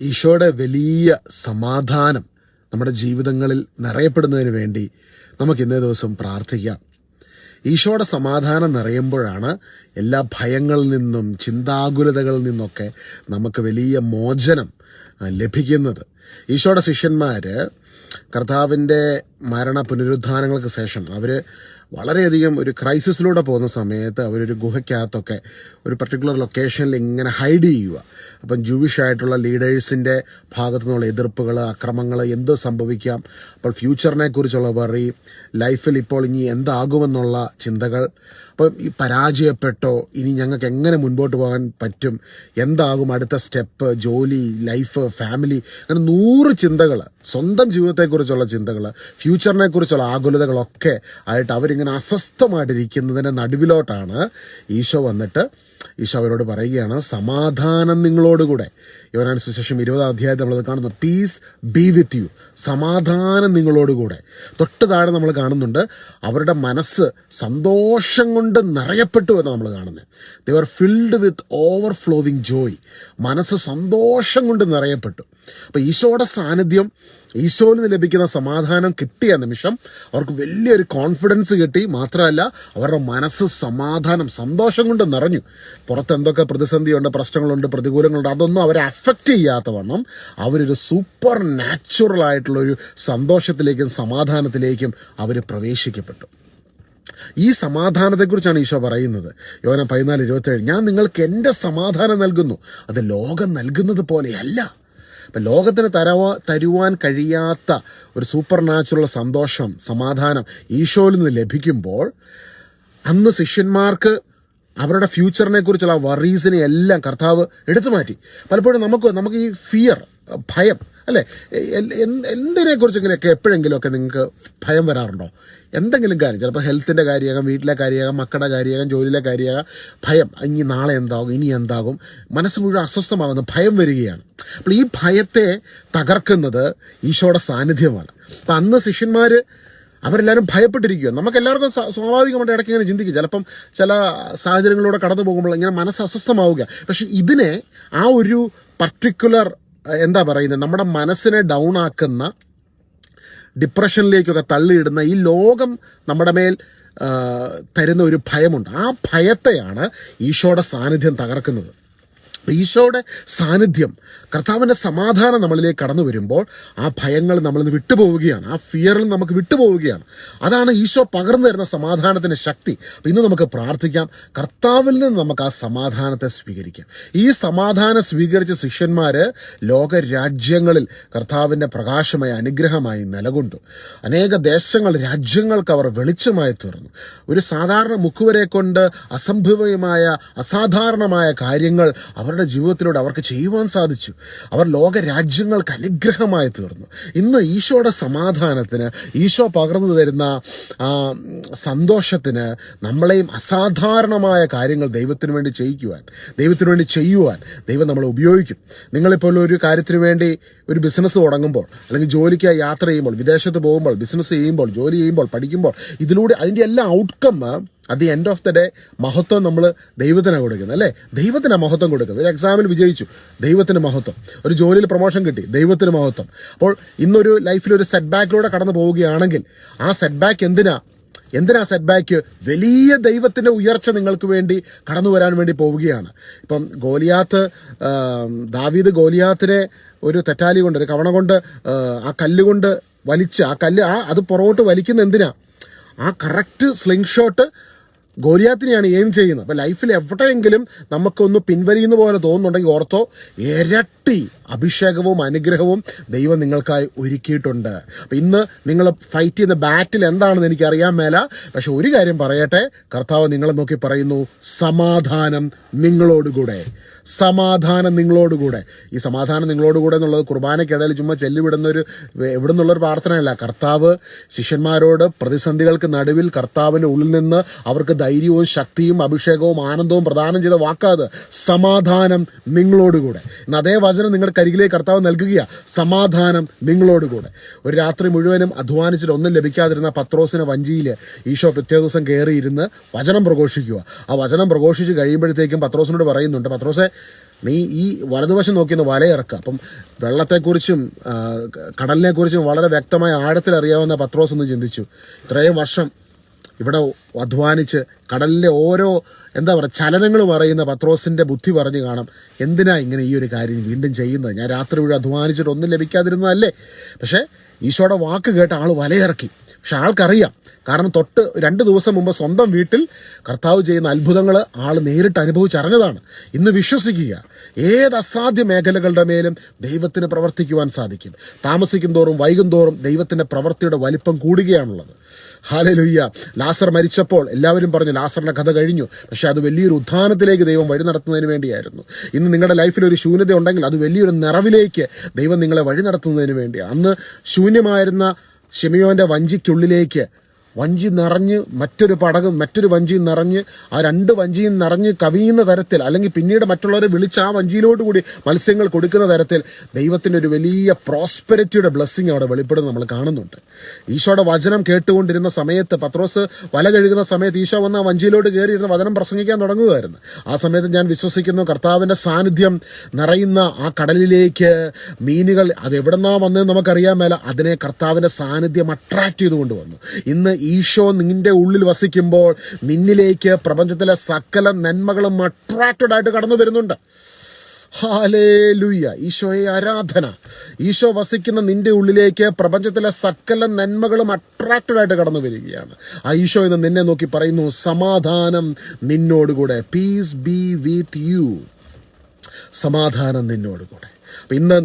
ഈശോയുടെ വലിയ സമാധാനം നമ്മുടെ ജീവിതങ്ങളിൽ നിറയപ്പെടുന്നതിന് വേണ്ടി നമുക്ക് ഇന്നേ ദിവസം പ്രാർത്ഥിക്കാം. ഈശോയുടെ സമാധാനം നിറയുമ്പോഴാണ് എല്ലാ ഭയങ്ങളിൽ നിന്നും ചിന്താകുലതകളിൽ നിന്നൊക്കെ നമുക്ക് വലിയ മോചനം ലഭിക്കുന്നത്. ഈശോയുടെ ശിഷ്യന്മാര് കർത്താവിന്റെ മരണ പുനരുദ്ധാനങ്ങൾക്ക് ശേഷം അവർ വളരെയധികം ഒരു ക്രൈസിസിലൂടെ പോകുന്ന സമയത്ത് അവരൊരു ഗുഹയ്ക്കകത്തൊക്കെ ഒരു പർട്ടിക്കുലർ ലൊക്കേഷനിൽ ഇങ്ങനെ ഹൈഡ് ചെയ്യുക. അപ്പം ജൂവിഷ് ആയിട്ടുള്ള ലീഡേഴ്സിന്റെ ഭാഗത്തു നിന്നുള്ള എതിർപ്പുകൾ അക്രമങ്ങൾ എന്ത് സംഭവിക്കാം? അപ്പോൾ ഫ്യൂച്ചറിനെ കുറിച്ചുള്ള വറി ലൈഫിൽ ഇപ്പോൾ ഇനി എന്താകുമെന്നുള്ള ചിന്തകൾ. അപ്പം ഈ പരാജയപ്പെട്ടോ ഇനി ഞങ്ങൾക്ക് എങ്ങനെ മുൻപോട്ട് പോകാൻ പറ്റും? എന്താകും അടുത്ത സ്റ്റെപ്പ്? ജോലി ലൈഫ് ഫാമിലി അങ്ങനെ നൂറ് ചിന്തകൾ സ്വന്തം ജീവിതത്തെക്കുറിച്ചുള്ള ചിന്തകൾ ഫ്യൂച്ചറിനെ കുറിച്ചുള്ള ആകുലതകളൊക്കെ ആയിട്ട് അവരിങ്ങനെ അസ്വസ്ഥമായിട്ടിരിക്കുന്നതിന്റെ നടുവിലോട്ടാണ് ഈശോ വന്നിട്ട് ഈശോ അവരോട് പറയുകയാണ് സമാധാനം നിങ്ങളോടുകൂടെ. യോനാൻ സുശേഷം ഇരുപതാം അധ്യായത്തിൽ നമ്മളത് കാണുന്നു പീസ് ബി വിത്ത് യു സമാധാനം നിങ്ങളോടുകൂടെ. തൊട്ട് താഴെ നമ്മൾ കാണുന്നുണ്ട് അവരുടെ മനസ്സ് സന്തോഷം കൊണ്ട് നിറയപ്പെട്ടു എന്ന് നമ്മൾ കാണുന്നത്. They are filled with overflowing joy മനസ്സ് സന്തോഷം കൊണ്ട് നിറയപ്പെട്ടു. അപ്പം ഈശോയുടെ സാന്നിധ്യം നിന്ന് ലഭിക്കുന്ന സമാധാനം കിട്ടിയ നിമിഷം അവർക്ക് വലിയൊരു കോൺഫിഡൻസ് കിട്ടി. മാത്രമല്ല അവരുടെ മനസ്സ് സമാധാനം സന്തോഷം കൊണ്ട് നിറഞ്ഞു. പുറത്ത് എന്തൊക്കെ പ്രതിസന്ധിയുണ്ട് പ്രശ്നങ്ങളുണ്ട് പ്രതികൂലങ്ങളുണ്ട് അതൊന്നും അവരെ അഫക്റ്റ് ചെയ്യാത്ത വണ്ണം അവരൊരു സൂപ്പർ നാച്ചുറൽ ആയിട്ടുള്ള ഒരു സന്തോഷത്തിലേക്കും സമാധാനത്തിലേക്കും അവർ പ്രവേശിക്കപ്പെട്ടു. ഈ സമാധാനത്തെക്കുറിച്ചാണ് ഈശോ പറയുന്നത്. യോന പതിനാല് ഇരുപത്തേഴ് ഞാൻ നിങ്ങൾക്ക് എന്റെ സമാധാനം നൽകുന്നു. അത് ലോകം നൽകുന്നത് പോലെയല്ല. അപ്പം ലോകത്തിന് തരവാ തരുവാൻ കഴിയാത്ത ഒരു സൂപ്പർ നാച്ചുറൽ സന്തോഷം സമാധാനം ഈശോയിൽ നിന്ന് ലഭിക്കുമ്പോൾ അന്ന് ശിഷ്യന്മാർക്ക് അവരുടെ ഫ്യൂച്ചറിനെ കുറിച്ചുള്ള വറീസിനെ എല്ലാം കർത്താവ് എടുത്തു മാറ്റി. പലപ്പോഴും നമുക്ക് നമുക്ക് ഈ ഫിയർ ഭയം അല്ലെ? എന്തിനെ കുറിച്ചെങ്കിലൊക്കെ എപ്പോഴെങ്കിലുമൊക്കെ നിങ്ങൾക്ക് ഭയം വരാറുണ്ടോ? എന്തെങ്കിലും കാര്യം ചിലപ്പോൾ ഹെൽത്തിന്റെ കാര്യമാകാം വീട്ടിലെ കാര്യമാകാം മക്കളുടെ കാര്യമാകാം ജോലിയിലെ കാര്യമാകാം ഭയം. ഇനി നാളെ എന്താകും? ഇനി എന്താകും? മനസ്സ് മുഴുവൻ അസ്വസ്ഥമാകുന്ന ഭയം വരികയാണ്. അപ്പോൾ ഈ ഭയത്തെ തകർക്കുന്നത് ഈശോയുടെ സാന്നിധ്യമാണ്. അപ്പം അന്ന് ശിഷ്യന്മാർ അവരെല്ലാവരും ഭയപ്പെട്ടിരിക്കുക നമുക്ക് എല്ലാവർക്കും സ്വാ- സ്വാഭാവികമായിട്ട് ഇടയ്ക്ക് ഇങ്ങനെ ചിന്തിക്കും. ചിലപ്പം ചില സാഹചര്യങ്ങളിലൂടെ കടന്നു പോകുമ്പോൾ ഇങ്ങനെ മനസ്സ് അസ്വസ്ഥമാവുക. പക്ഷെ ഇതിനെ ആ ഒരു പർട്ടിക്കുലർ എന്താ പറയുന്നത്? നമ്മുടെ മനസ്സിനെ ഡൗൺ ആക്കുന്ന ഡിപ്രഷനിലേക്കൊക്കെ തള്ളിയിടുന്ന ഈ ലോകം നമ്മുടെ മേൽ തരുന്ന ഒരു ഭയമുണ്ട്. ആ ഭയത്തെയാണ് ഈശോയുടെ സാന്നിധ്യം തകർക്കുന്നത്. ഈശോയുടെ സാന്നിധ്യം കർത്താവിന്റെ സമാധാനം നമ്മളിലേക്ക് കടന്നു വരുമ്പോൾ ആ ഭയങ്ങൾ നമ്മളിൽ നിന്ന് വിട്ടുപോവുകയാണ്. ആ ഫിയറിൽ നമുക്ക് വിട്ടുപോവുകയാണ്. അതാണ് ഈശോ പകർന്നു തരുന്ന സമാധാനത്തിന്റെ ശക്തി. അപ്പം ഇന്ന് നമുക്ക് പ്രാർത്ഥിക്കാം. കർത്താവിൽ നിന്ന് നമുക്ക് ആ സമാധാനത്തെ സ്വീകരിക്കാം. ഈ സമാധാനം സ്വീകരിച്ച ശിഷ്യന്മാർ ലോക രാജ്യങ്ങളിൽ കർത്താവിന്റെ പ്രകാശമായ അനുഗ്രഹമായി നിലകൊണ്ടു. അനേക ദേശങ്ങൾ രാജ്യങ്ങൾക്ക് അവർ വെളിച്ചമായി തീർന്നു. ഒരു സാധാരണ മുക്കുവരെ കൊണ്ട് അസംഭവ്യമായ അസാധാരണമായ കാര്യങ്ങൾ അവരുടെ ജീവിതത്തിലൂടെ അവർക്ക് ചെയ്യുവാൻ സാധിച്ചു. അവർ ലോക രാജ്യങ്ങൾക്ക് അനുഗ്രഹമായി തീർന്നു. ഇന്ന് ഈശോയുടെ സമാധാനത്തിന് ഈശോ പകർന്നു തരുന്ന സന്തോഷത്തിന് നമ്മളെയും അസാധാരണമായ കാര്യങ്ങൾ ദൈവത്തിന് വേണ്ടി ചെയ്യിക്കുവാൻ ദൈവത്തിന് വേണ്ടി ചെയ്യുവാൻ ദൈവം നമ്മളെ ഉപയോഗിക്കും. നിങ്ങളിപ്പോൾ ഒരു കാര്യത്തിന് വേണ്ടി ഒരു ബിസിനസ് തുടങ്ങുമ്പോൾ അല്ലെങ്കിൽ ജോലിക്കായി യാത്ര ചെയ്യുമ്പോൾ വിദേശത്ത് പോകുമ്പോൾ ബിസിനസ് ചെയ്യുമ്പോൾ ജോലി ചെയ്യുമ്പോൾ പഠിക്കുമ്പോൾ ഇതിലൂടെ അതിന്റെ എല്ലാ outcome at the end of the day മഹത്വം നമ്മൾ ദൈവത്തിനാണ് കൊടുക്കുന്നത് അല്ലേ? ദൈവത്തിനാണ് മഹത്വം കൊടുക്കുന്നത് ഒരു എക്സാമിൽ വിജയിച്ചു. ദൈവത്തിന് മഹത്വം. ഒരു ജോലിയിൽ പ്രൊമോഷൻ കിട്ടി. ദൈവത്തിന് മഹത്വം. അപ്പോൾ ഇന്നൊരു ലൈഫിൽ ഒരു സെറ്റ് ബാക്കിലൂടെ കടന്നു പോവുകയാണെങ്കിൽ ആ സെറ്റ് ബാക്ക് എന്തിനാ? എന്തിനാ സെറ്റ് ബാക്ക് വലിയ ദൈവത്തിന്റെ ഉയർച്ച നിങ്ങൾക്ക് വേണ്ടി കടന്നു വരാൻ വേണ്ടി പോവുകയാണ്. ഇപ്പം ഗോലിയാത്ത് ദാവീദ് ഗോലിയാത്തിനെ ഒരു തെറ്റാലി കൊണ്ട് ഒരു കവണ കൊണ്ട് ആ, കല്ലുകൊണ്ട് കല്ല് കൊണ്ട് വലിച്ച് ആ കല്ല് ആ അത് പുറകോട്ട് വലിക്കുന്ന എന്തിനാ? ആ കറക്റ്റ് സ്ലിംഗ് ഷോട്ട് ഗോലിയാത്തിനെയാണ് എയിം ചെയ്യുന്നത്. അപ്പൊ ലൈഫിൽ എവിടെയെങ്കിലും നമുക്കൊന്ന് പിൻവലിയുന്ന പോലെ തോന്നുന്നുണ്ടെങ്കിൽ ഓർത്തോ ഇരട്ടി അഭിഷേകവും അനുഗ്രഹവും ദൈവം നിങ്ങൾക്കായി ഒരുക്കിയിട്ടുണ്ട്. അപ്പൊ ഇന്ന് നിങ്ങൾ ഫൈറ്റ് ചെയ്യുന്ന ബാറ്റിൽ എന്താണെന്ന് എനിക്ക് അറിയാൻ മേല. പക്ഷെ ഒരു കാര്യം പറയട്ടെ കർത്താവ് നിങ്ങളെ നോക്കി പറയുന്നു സമാധാനം നിങ്ങളോടുകൂടെ. സമാധാനം നിങ്ങളോടുകൂടെ. ഈ സമാധാനം നിങ്ങളോടുകൂടെ എന്നുള്ളത് കുർബാനയ്ക്കിടയിൽ ചുമ്മാ ചെല്ലിവിടുന്ന ഒരു എവിടെ നിന്നുള്ളൊരു പ്രാർത്ഥനയല്ല. കർത്താവ് ശിഷ്യന്മാരോട് പ്രതിസന്ധികൾക്ക് നടുവിൽ കർത്താവിന്റെ ഉള്ളിൽ നിന്ന് അവർക്ക് ധൈര്യവും ശക്തിയും അഭിഷേകവും ആനന്ദവും പ്രദാനം ചെയ്ത വാക്കാത്. സമാധാനം നിങ്ങളോടുകൂടെ. ഇന്ന് അതേ വചനം നിങ്ങളുടെ കരികിലേക്ക് കർത്താവ് നൽകുക സമാധാനം നിങ്ങളോടുകൂടെ. ഒരു രാത്രി മുഴുവനും അധ്വാനിച്ചിട്ട് ഒന്നും ലഭിക്കാതിരുന്ന പത്രോസിനെ വഞ്ചിയിൽ ഈശോ പിറ്റേ ദിവസം കയറിയിരുന്ന് വചനം പ്രഘോഷിക്കുക. ആ വചനം പ്രഘോഷിച്ച് കഴിയുമ്പോഴത്തേക്കും പത്രോസിനോട് പറയുന്നുണ്ട് പത്രോസെ നീ ഈ വലതുവശം നോക്കിയെന്ന് വലയിറക്കുക. അപ്പം വെള്ളത്തെക്കുറിച്ചും കടലിനെക്കുറിച്ചും വളരെ വ്യക്തമായ ആഴത്തിൽ അറിയാവുന്ന പത്രോസ് ഒന്ന് ചിന്തിച്ചു. ഇത്രയും വർഷം ഇവിടെ അധ്വാനിച്ച് കടലിലെ ഓരോ എന്താ പറയുക ചലനങ്ങളും അറിയുന്ന പത്രോസിന്റെ ബുദ്ധി പറഞ്ഞു കാണാം. എന്തിനാ ഇങ്ങനെ ഈ ഒരു കാര്യം വീണ്ടും ചെയ്യുന്നത്? ഞാൻ രാത്രി മുഴുവൻ അധ്വാനിച്ചിട്ട് ഒന്നും ലഭിക്കാതിരുന്നതല്ലേ? പക്ഷേ ഈശോയുടെ വാക്ക് കേട്ട ആൾ വലയിറക്കി. പക്ഷെ ആൾക്കറിയാം. കാരണം തൊട്ട് രണ്ട് ദിവസം മുമ്പ് സ്വന്തം വീട്ടിൽ കർത്താവ് ചെയ്യുന്ന അത്ഭുതങ്ങൾ ആൾ നേരിട്ട് അനുഭവിച്ചറിഞ്ഞതാണ് ഇന്ന് വിശ്വസിക്കുക ഏത് അസാധ്യ മേഖലകളുടെ മേലും ദൈവത്തിന് പ്രവർത്തിക്കുവാൻ സാധിക്കും. താമസിക്കും തോറും വൈകും തോറും ദൈവത്തിന്റെ പ്രവൃത്തിയുടെ വലിപ്പം കൂടുകയാണുള്ളത്. ഹാലലുയ്യ ലാസർ മരിച്ചപ്പോൾ എല്ലാവരും പറഞ്ഞു ലാസറിന്റെ കഥ കഴിഞ്ഞു. പക്ഷെ അത് വലിയൊരു ഉദ്ധാനത്തിലേക്ക് ദൈവം വഴി നടത്തുന്നതിന് വേണ്ടിയായിരുന്നു. ഇന്ന് നിങ്ങളുടെ ലൈഫിൽ ഒരു ശൂന്യത ഉണ്ടെങ്കിൽ അത് വലിയൊരു നിറവിലേക്ക് ദൈവം നിങ്ങളെ വഴി നടത്തുന്നതിന് വേണ്ടിയാണ്. അന്ന് ശൂന്യമായിരുന്ന ഷിമിയോന്റെ വഞ്ചിക്കുള്ളിലേക്ക് വഞ്ചി നിറഞ്ഞ് മറ്റൊരു പടകും മറ്റൊരു വഞ്ചിയും നിറഞ്ഞ് ആ രണ്ട് വഞ്ചിയും നിറഞ്ഞ് കവിയുന്ന തരത്തിൽ അല്ലെങ്കിൽ പിന്നീട് മറ്റുള്ളവരെ വിളിച്ച് ആ വഞ്ചിയിലോട്ട് കൂടി മത്സ്യങ്ങൾ കൊടുക്കുന്ന തരത്തിൽ ദൈവത്തിന്റെ ഒരു വലിയ പ്രോസ്പെരിറ്റിയുടെ ബ്ലെസ്സിങ് അവിടെ വെളിപ്പെടുന്നത് നമ്മൾ കാണുന്നുണ്ട്. ഈശോയുടെ വചനം കേട്ടുകൊണ്ടിരുന്ന സമയത്ത് പത്രോസ് വല കഴുകുന്ന സമയത്ത് ഈശോ വന്ന് വഞ്ചിയിലോട്ട് കയറിയിരുന്ന വചനം പ്രസംഗിക്കാൻ തുടങ്ങുകയായിരുന്നു ആ സമയത്ത് ഞാൻ വിശ്വസിക്കുന്നു കർത്താവിന്റെ സാന്നിധ്യം നിറയുന്ന ആ കടലിലേക്ക് മീനുകൾ അത് എവിടെന്നാ വന്നതെന്ന് നമുക്കറിയാൻ മേല. അതിനെ കർത്താവിന്റെ സാന്നിധ്യം അട്രാക്ട് ചെയ്തുകൊണ്ട് വന്നു. ഇന്ന് ഈശോ നിന്റെ ഉള്ളിൽ വസിക്കുമ്പോൾ നിന്നിലേക്ക് പ്രപഞ്ചത്തിലെ സകല നന്മകളും അട്രാക്റ്റഡ് ആയിട്ട് കടന്നു വരുന്നുണ്ട്. ഹാലേലുയ്യ ഈശോയെ ആരാധന. ഈശോ വസിക്കുന്ന നിന്റെ ഉള്ളിലേക്ക് പ്രപഞ്ചത്തിലെ സകല നന്മകളും അട്രാക്റ്റഡ് ആയിട്ട് കടന്നു വരികയാണ്. ആ ഈശോ എന്ന് നിന്നെ നോക്കി പറയുന്നു സമാധാനം നിന്നോടുകൂടെ. പീസ് ബി വിത്ത് യു സമാധാനം നിന്നോടുകൂടെ. ഇന്ന്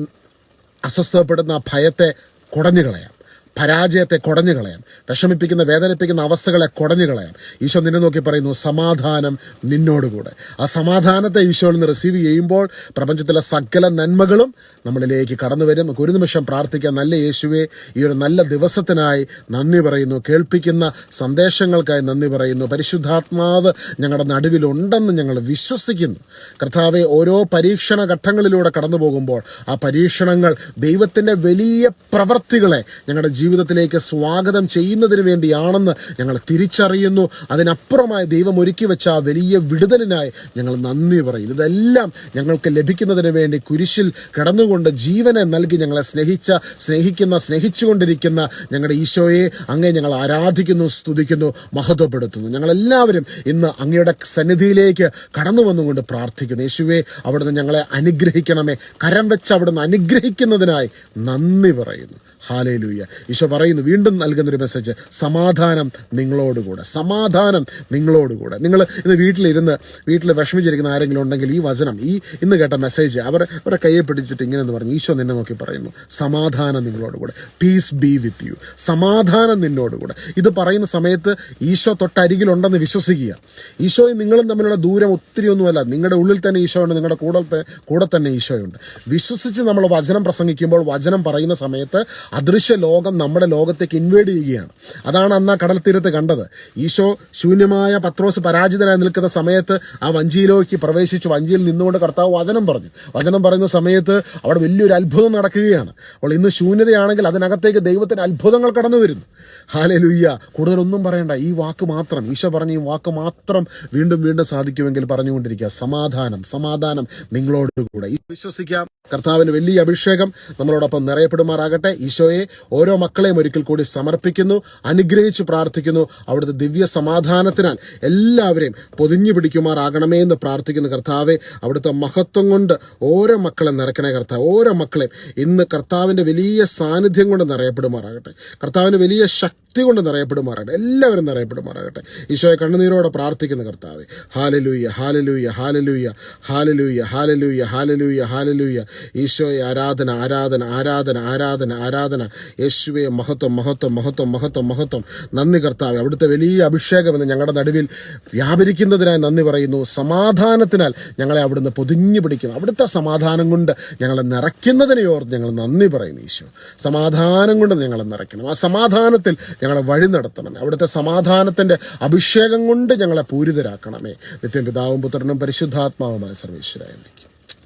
അസ്വസ്ഥപ്പെടുന്ന ഭയത്തെ കുടഞ്ഞു കളയാം പരാജയത്തെ കുടഞ്ഞു കളയാം. വിഷമിപ്പിക്കുന്ന വേദനിപ്പിക്കുന്ന അവസ്ഥകളെ കുടഞ്ഞു കളയാം. ഈശോ നിന്നെ നോക്കി പറയുന്നു സമാധാനം നിന്നോടുകൂടെ. ആ സമാധാനത്തെ ഈശോയിൽ നിന്ന് റിസീവ് ചെയ്യുമ്പോൾ പ്രപഞ്ചത്തിലെ സകല നന്മകളും നമ്മളിലേക്ക് കടന്നു വരും. നമുക്ക് ഒരു നിമിഷം പ്രാർത്ഥിക്കാം. നല്ല യേശുവെ ഈ ഒരു നല്ല ദിവസത്തിനായി നന്ദി പറയുന്നു. കേൾപ്പിക്കുന്ന സന്ദേശങ്ങൾക്കായി നന്ദി പറയുന്നു. പരിശുദ്ധാത്മാവ് ഞങ്ങളുടെ നടുവിലുണ്ടെന്ന് ഞങ്ങൾ വിശ്വസിക്കുന്നു. കർത്താവെ ഓരോ പരീക്ഷണ ഘട്ടങ്ങളിലൂടെ കടന്നു പോകുമ്പോൾ ആ പരീക്ഷണങ്ങൾ ദൈവത്തിന്റെ വലിയ പ്രവൃത്തികളെ ഞങ്ങളുടെ ജീവിതത്തിലേക്ക് സ്വാഗതം ചെയ്യുന്നതിന് വേണ്ടിയാണെന്ന് ഞങ്ങൾ തിരിച്ചറിയുന്നു. അതിനപ്പുറമായി ദൈവം ഒരുക്കി വെച്ച ആ വലിയ വിടുതലിനായി ഞങ്ങൾ നന്ദി പറയുന്നു ഇതെല്ലാം ഞങ്ങൾക്ക് ലഭിക്കുന്നതിന് വേണ്ടി കുരിശിൽ കിടന്നുകൊണ്ട് ജീവനെ നൽകി ഞങ്ങളെ സ്നേഹിച്ച സ്നേഹിക്കുന്ന സ്നേഹിച്ചുകൊണ്ടിരിക്കുന്ന ഞങ്ങളുടെ ഈശോയെ അങ്ങേ ഞങ്ങൾ ആരാധിക്കുന്നു സ്തുതിക്കുന്നു മഹത്വപ്പെടുത്തുന്നു. ഞങ്ങളെല്ലാവരും ഇന്ന് അങ്ങയുടെ സന്നിധിയിലേക്ക് കടന്നു വന്നുകൊണ്ട് പ്രാർത്ഥിക്കുന്നു. യേശുവെ അവിടുന്ന് ഞങ്ങളെ അനുഗ്രഹിക്കണമേ. കരം വെച്ച് അവിടുന്ന് അനുഗ്രഹിക്കുന്നതിനായി നന്ദി പറയുന്നു. ഹാലേലൂയ. ഈശോ പറയുന്നു വീണ്ടും നൽകുന്നൊരു മെസ്സേജ് സമാധാനം നിങ്ങളോടുകൂടെ സമാധാനം നിങ്ങളോടുകൂടെ. നിങ്ങൾ ഇന്ന് വീട്ടിലിരുന്ന് വീട്ടിൽ വിഷമിച്ചിരിക്കുന്ന ആരെങ്കിലും ഉണ്ടെങ്കിൽ ഈ വചനം ഈ ഇന്ന് കേട്ട മെസ്സേജ് അവർ അവരെ കയ്യെ പിടിച്ചിട്ട് ഇങ്ങനെ എന്ന് പറഞ്ഞു. ഈശോ നിന്നെ നോക്കി പറയുന്നു സമാധാനം നിങ്ങളോടുകൂടെ പീസ് ബി വിത്ത് യു സമാധാനം നിന്നോടുകൂടെ. ഇത് പറയുന്ന സമയത്ത് ഈശോ തൊട്ടരികിലുണ്ടെന്ന് വിശ്വസിക്കുക. ഈശോയും നിങ്ങളും തമ്മിലുള്ള ദൂരം ഒത്തിരി ഒന്നുമല്ല. നിങ്ങളുടെ ഉള്ളിൽ തന്നെ ഈശോയുണ്ട് നിങ്ങളുടെ കൂടെ കൂടെ തന്നെ ഈശോയുണ്ട്. വിശ്വസിച്ച് നമ്മൾ വചനം പ്രസംഗിക്കുമ്പോൾ വചനം പറയുന്ന സമയത്ത് അദൃശ്യ ലോകം നമ്മുടെ ലോകത്തേക്ക് ഇൻവേഡ് ചെയ്യുകയാണ്. അതാണ് അന്ന് ആ കടൽ തീരത്ത് കണ്ടത്. ഈശോ ശൂന്യമായ പത്രോസ് പരാജിതനായി നിൽക്കുന്ന സമയത്ത് ആ വഞ്ചിയിലേക്ക് പ്രവേശിച്ച് വഞ്ചിയിൽ നിന്നുകൊണ്ട് കർത്താവ് വചനം പറഞ്ഞു. വചനം പറയുന്ന സമയത്ത് അവിടെ വലിയൊരു അത്ഭുതം നടക്കുകയാണ്. അപ്പോൾ ഇന്ന് ശൂന്യതയാണെങ്കിൽ അതിനകത്തേക്ക് ദൈവത്തിന്റെ അത്ഭുതങ്ങൾ കടന്നു വരുന്നു. ഹാലെ ലുയ്യ കൂടുതലൊന്നും പറയണ്ട. ഈ വാക്ക് മാത്രം ഈശോ പറഞ്ഞ ഈ വാക്ക് മാത്രം വീണ്ടും വീണ്ടും സാധിക്കുമെങ്കിൽ പറഞ്ഞുകൊണ്ടിരിക്കുക. സമാധാനം സമാധാനം നിങ്ങളോടുകൂടെ. ഈ വിശ്വസിക്കാം. കർത്താവിന് വലിയ അഭിഷേകം നമ്മളോടൊപ്പം നിറയപ്പെടുമാറാകട്ടെ. ഈശോയെ ഓരോ മക്കളെയും ഒരിക്കൽ കൂടി സമർപ്പിക്കുന്നു അനുഗ്രഹിച്ച് പ്രാർത്ഥിക്കുന്നു. അവിടുത്തെ ദിവ്യ സമാധാനത്തിനാൽ എല്ലാവരെയും പൊതിഞ്ഞു പിടിക്കുമാറാകണമേ എന്ന് പ്രാർത്ഥിക്കുന്നു കർത്താവെ അവിടുത്തെ മഹത്വം കൊണ്ട് ഓരോ മക്കളെ നിറയ്ക്കണേ കർത്താവ്. ഓരോ മക്കളെയും ഇന്ന് കർത്താവിന്റെ വലിയ സാന്നിധ്യം കൊണ്ട് നിറയപ്പെടുമാറാകട്ടെ. കർത്താവിന് വലിയ ശക്തി കൊണ്ട് നിറയപ്പെടുമാറാകട്ടെ. എല്ലാവരും നിറയപ്പെടുമാറാകട്ടെ. ഈശോയെ കണ്ണുനീരോടെ പ്രാർത്ഥിക്കുന്ന കർത്താവെ hallelujah hallelujah hallelujah hallelujah hallelujah hallelujah hallelujah. ഈശോയെ ആരാധന ആരാധന ആരാധന ആരാധന ആരാധന. യേശുവെ മഹത്വം മഹത്വം മഹത്വം മഹത്വം മഹത്വം. നന്ദി കർത്താവ് അവിടുത്തെ വലിയ അഭിഷേകം എന്ന് ഞങ്ങളുടെ നടുവിൽ വ്യാപരിക്കുന്നതിനായി നന്ദി പറയുന്നു. സമാധാനത്തിനാൽ ഞങ്ങളെ അവിടുന്ന് പൊതിഞ്ഞു പിടിക്കുന്നു. അവിടുത്തെ സമാധാനം കൊണ്ട് ഞങ്ങളെ നിറയ്ക്കുന്നതിനെ ഓർത്ത് ഞങ്ങൾ നന്ദി പറയുന്നു ഈശോ. സമാധാനം കൊണ്ട് ഞങ്ങളെ നിറയ്ക്കണം. ആ സമാധാനത്തിൽ ഞങ്ങളെ വഴി നടത്തണം. അവിടുത്തെ സമാധാനത്തിന്റെ അഭിഷേകം കൊണ്ട് ഞങ്ങളെ പൂരിതരാക്കണമേ. നിത്യം പിതാവും പുത്രനും പരിശുദ്ധാത്മാവുമായ സർവേശ്വരായ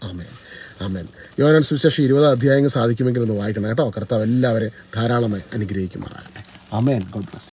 ആമേൻ. ആമേൻ. യോനാൻ സുവിശേഷം ഇരുപത് അധ്യായങ്ങൾ സാധിക്കുമെങ്കിൽ ഒന്ന് വായിക്കണം കേട്ടോ. കർത്താവ് എല്ലാവരെയും ധാരാളമായി അനുഗ്രഹിക്കുമാറാകട്ടെ. ആമേൻ. God bless